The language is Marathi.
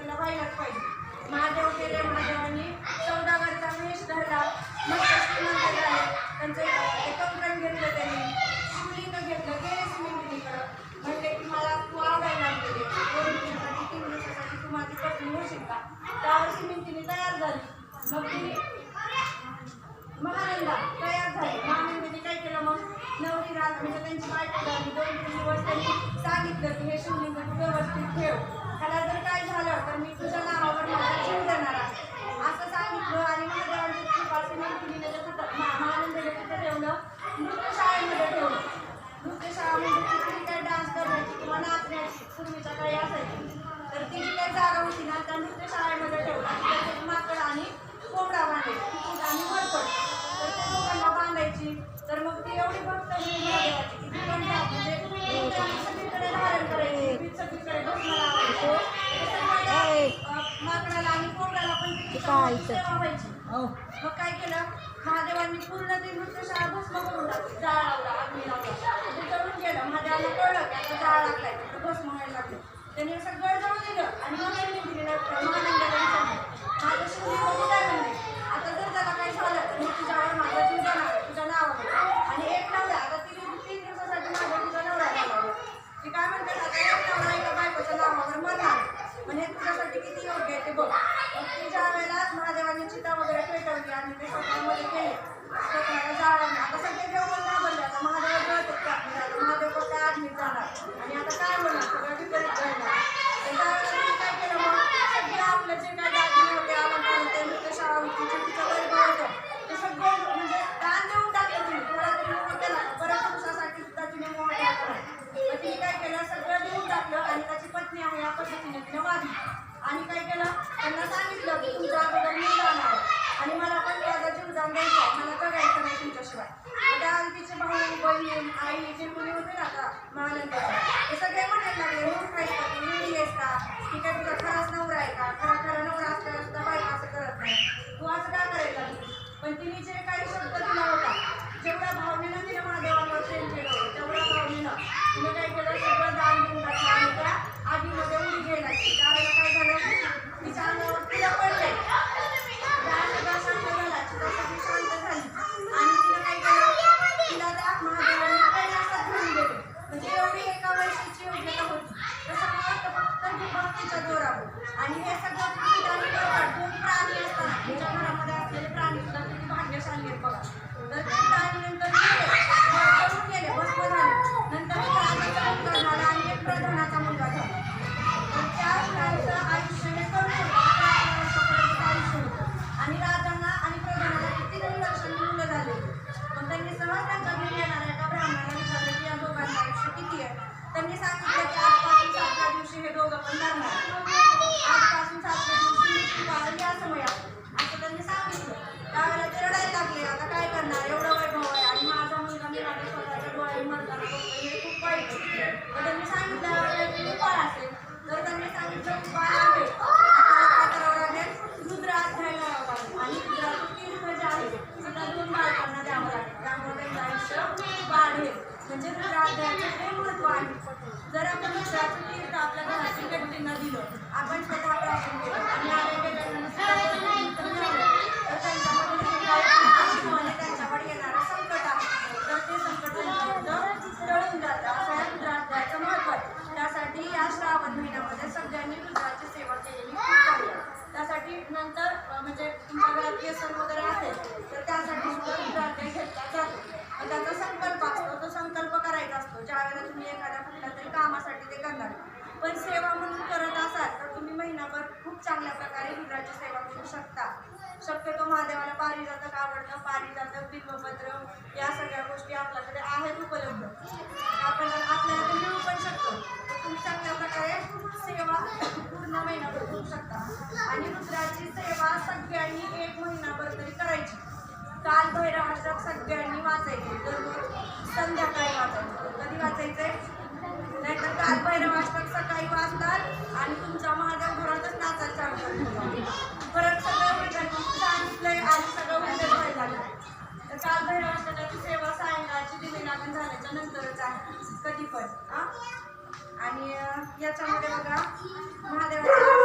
तिला व्हायलाच पाहिजे. महादेव केले महादेवांनी सौदागरचा वेश धरला. मग श्रीमंत झाले. त्यांचं ते कंकण घेतलं त्यांनी. शिवलिंग घेतलं गेले श्रीमंतीकडं म्हणले की मला तू आवडायला लागलेली दोन दिवसासाठी तीन दिवसासाठी तू माझी पत्नी होशील का? त्यावर श्रीमंतीने तयार झाली. मग ती महानंदा तयार झाली. महानंदाने काय केलं मग? नवरी रात म्हणजे त्यांची बायको झाली. दोन तीन दिवस त्यांनी सांगितलं की हे शिवलिंग व्यवस्थित ठेव. मला जर काय झालं तर मी तुझ्या नावावर माझा जीव देणार आहे. असं सांगितलं आणि मला देवांची कृपासून ते कुठं मा- महानंदाने कुठं ठेवलं नृत्यशाळेमध्ये ठेवलं. नृत्यशाळा म्हणजे तिथे काय डान्स करण्याची किंवा नाचण्याची पूर्वीच्या काही असायची. तर ती जी काही जागा होती ना त्या नृत्यशाळेमध्ये ठेवला. त्याच्यात माकड आणि कोंबडा बांधायची. आणि मरकड तर त्या लोकांना बांधायची. तर मग ती एवढी भक्त होती महादेवाची की ती पण त्या- म्हणजे नृत्याने सगळीकडे धारण करायची ती सगळीकडे भस्म लावायची तर सगळ्या, अं, माकडाला आणि कोंबड्याला पण तिची सेवा व्हायची मग काय केलं? महादेवांनी पूर्ण ती नृत्यशाळा भस्म करून टाकली. जाळ लावला अग्नी लावला. ते जळून गेलं. महादेवाला कळलं की आता जाळ लागलाय. तर भस्म व्हायला लागलं. त्यांनी सगळं जळून दिलं आणि मग त्यांनी दिलेलं महानंदाला विचारलं माझं शिवलिंग बघू काय म्हणते आता जर त्याला काही झालं तर मी तुझ्यावर माझा जीव जाणार आहे, तुझ्या नावावर आणि एक नवरा आता तिने तीन दिवसासाठी माझ्या तुझा नवरा झाला ती काय म्हणते आता एक नवरा एका बायकोच्या नावावर मरणार म्हणजे तुझ्यासाठी किती योग्य आहे ते बघ मग ती ज्या वेळेला महादेवाने चिता वगैरे पेटवली आणि ते स्वतःमध्ये केले स्वतःला जाळलं आता सगळे जेवण घाबरले आता महादेव जळतात का म्हणजे आता महादेव कसं ऍडमिट जाणार आणि आता काय होणार सगळं विपरीत घडणार तर त्यावेळेला तिने काय केलं मग सगळे आपलं जे काय दागिने होते अलंकार होते नृत्यशाळा होती चुकीचं वैभव होतं ते सगळं म्हणजे दान देऊन टाकलं तिने थोडा तरी मोह केला बऱ्याच दिवसासाठी सुद्धा तिने मोह केला नाही मग तिने काय केलं सगळं देऊन टाकलं आणि त्याची पत्नी आहे या पद्धतीने तिने वाढली आणि काय केलं त्यांना सांगितलं की तुमच्या अगोदर मी जाणार आणि मला पण माझा जीवदान द्यायचा मला जगायचं नाही तुमच्याशिवाय. त्या तिचे भाऊ बहीण आई जे मुली होते ना आता महानंदाचे ते सगळे म्हणायला लागले रोज आहेस का तू मुली आहेस का? की काय तुझा खराच नवरा आहे का? खरा खरा नवरा असल्यावर सुद्धा बायका असं करत नाही. तू असं का करायला पण तिने जे काही शब्द दिला होता जेवढा भावनेनं तिने महादेवावर प्रेम केलं होतं तेवढ्या भावनेनं तिने काय केलं सगळं दान देऊन टाकलं आणि त्या आगीमध्ये उडी घ्यायला लागली त्यावेळेला काय झालं तिच्या अंगावर तिला पडले त्या सगळा शांत झाला तिला सगळी शांत झाली आणि तिने काय केलं तिला त्या महादेवाने कैलासात घेऊन गेले म्हणजे एवढी एका वर्षाची योग्यता होती तसं फक्त फक्त भक्तीच्या जोरावर आणि हे सगळं पीठ आणि बरकट दोन प्राणी असतात तुमच्या घरामध्ये असलेले प्राणी सुद्धा किती भाग्यशाली आहेत बघा तर ते प्राणी नंतर गेले पळून गेले भस्म झाले नंतर एक राजाचा मुलगा झाला आणि एक प्रधानाचा मुलगा झाला तर त्या मुलाचं आयुष्य हे कमी होतं अकरा अकरा वर्षापर्यंत आयुष्य होतं आणि राजांना आणि प्रधानाला किती तरी वर्षांनी मुलं झाले मग त्यांनी सहज त्यांच्या घरी येणाऱ्या एका ब्राह्मणाला विचारलं की या दोघांचं आयुष्य किती आहे त्यांनी सांगितलं की आजपासून सातव्या दिवशी हे दोघं पण मरणार आजपासून सातव्या दिवशी मृत्यू पावेल या समयात असं त्यांनी सांगितलं त्यावेळेला ते रडायला लागले आता काय करणार एवढं वैभव आहे आणि माझा मुलगा मी माझ्या स्वतःच्या डोळ्याने मरताना बघतोय हे खूप वाईट आहे. मग त्यांनी सांगितलं "यावेळेला उपाय असेल तर त्यांनी सांगितलं उपाय आहे आपल्याला काय करावं लागेल रुद्रात घ्यायला लावावं लागेल आणि रुद्राचं तीर्थ जे आहे तिला दोन बायकांना द्यावं लागेल त्यामुळे त्यांचं आयुष्य वाढेल म्हणजे रुद्राध्यायाचं हे महत्त्व आहे. जर आपण रुद्राचं तीर्थ आपल्या घरातील व्यक्तींना दिलं. आपण स्वतः केलं. आणि तर त्यांच्यामध्ये म्हणजे त्यांच्यावर येणारं संकट आहे. तर ते संकट टळून जातं. असं या रुद्राध्यायाचं आहे. त्यासाठी या श्रावण महिन्यामध्ये सगळ्यांनी रुद्राची सेवा केलेली त्यासाठी नंतर म्हणजे तुमच्या घरात केसर वगैरे असेल तर त्यासाठी सुद्धा घेतला जातो. त्याचा संकल्प असतो तो संकल्प करायचा असतो. ज्या वेळेला तुम्ही एखाद्या कुठल्या तरी कामासाठी ते करणार. पण सेवा म्हणून करत असाल तर तुम्ही महिनाभर खूप चांगल्या प्रकारे रुद्राची सेवा करू शकता. शक्यतो महादेवाला पारिजातक आवडतं. पारिजातक बिल्वपत्र या सगळ्या गोष्टी आपल्याकडे आहेत उपलब्ध. आपण आपल्याला ते मिळू पण शकतो तर तुम्ही चांगल्या प्रकारे सेवा पूर्ण महिनाभर करू शकता. आणि रुद्राची सेवा सगळ्यांनी एक महिना काल भैरवाष्टक सगळ्यांनी वाचायचे. दररोज संध्याकाळी वाचायचं. कधी वाचायचंय? नाहीतर काल भैरवाष्टक सकाळी वाचतात आणि तुमचा महादेव घरातच नाचायला चालू परत सगळं उलटं सांगितलंय आणि सगळं उलटं व्हायला तर काल भैरवाष्टकाची सेवा सायंकाळची दिली लागण झाल्याच्या नंतरच आहे. कधी पण आणि याच्यामध्ये बघा महादेवाच्या